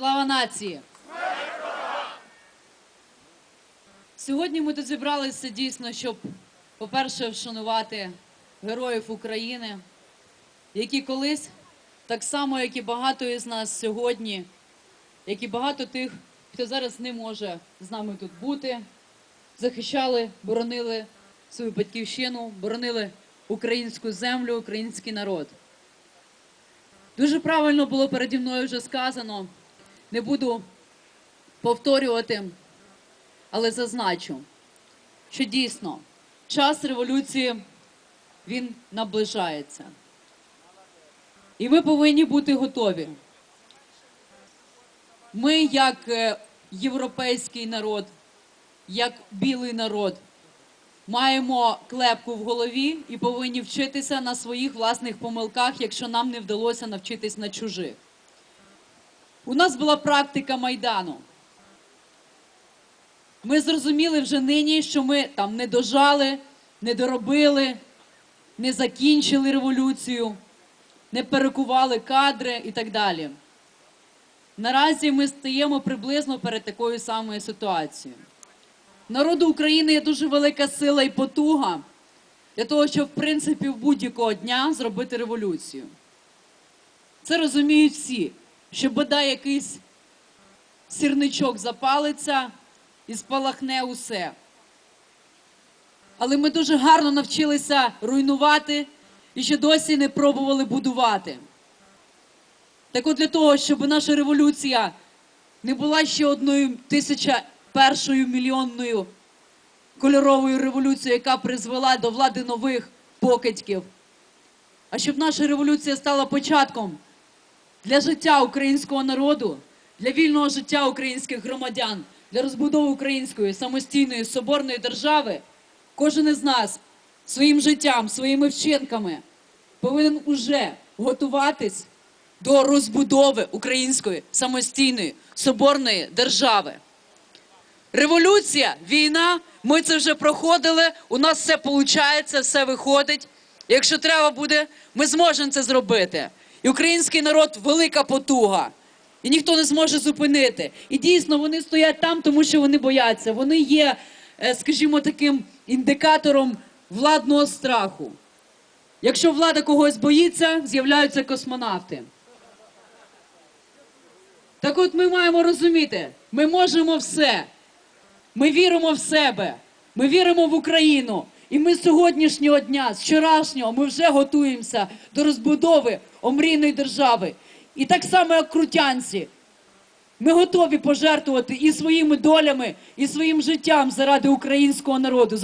Слава нації! Сьогодні ми тут зібралися дійсно, щоб, по-перше, вшанувати героїв України, які колись, так само, як і багато із нас сьогодні, як і багато тих, хто зараз не може з нами тут бути, захищали, боронили свою батьківщину, боронили українську землю, український народ. Дуже правильно було переді мною вже сказано. Не буду повторювати, але зазначу, що дійсно час революції він наближається. І ми повинні бути готові. Ми, як е, європейський народ, як білий народ, маємо клепку в голові і повинні вчитися на своїх власних помилках, якщо нам не вдалося навчитись на чужих. У нас була практика Майдану. Ми зрозуміли вже нині, що ми там не дожали, не доробили, не закінчили революцію, не перекували кадри і так далі. Наразі ми стаємо приблизно перед такою самою ситуацією. Народу України є дуже велика сила і потуга для того, щоб, в принципі, в будь-якого дня зробити революцію. Це розуміють всі, що бодай якийсь сірничок запалиться і спалахне усе. Але ми дуже гарно навчилися руйнувати і ще досі не пробували будувати. Так от для того, щоб наша революція не була ще одною тисяча першою мільйонною кольоровою революцією, яка призвела до влади нових покидьків. А щоб наша революція стала початком для життя українського народу, для вільного життя українських громадян, для розбудови української самостійної соборної держави, кожен із нас своїм життям, своїми вчинками повинен уже готуватись до розбудови української самостійної соборної держави. Революція, війна, ми це вже проходили. У нас все виходить, все виходить. Якщо треба буде, ми зможемо це зробити. І український народ велика потуга. І ніхто не зможе зупинити. І дійсно вони стоять там, тому що вони бояться. Вони є, е, скажімо, таким індикатором владного страху. Якщо влада когось боїться, з'являються космонавти. Так от ми маємо розуміти, ми можемо все. Ми віримо в себе, ми віримо в Україну. І ми з сьогоднішнього дня, з вчорашнього, ми вже готуємося до розбудови омрійної держави. І так само, як крутянці, ми готові пожертвувати і своїми долями, і своїм життям заради українського народу,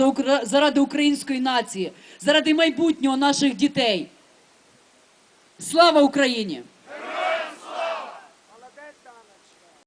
заради української нації, заради майбутнього наших дітей. Слава Україні!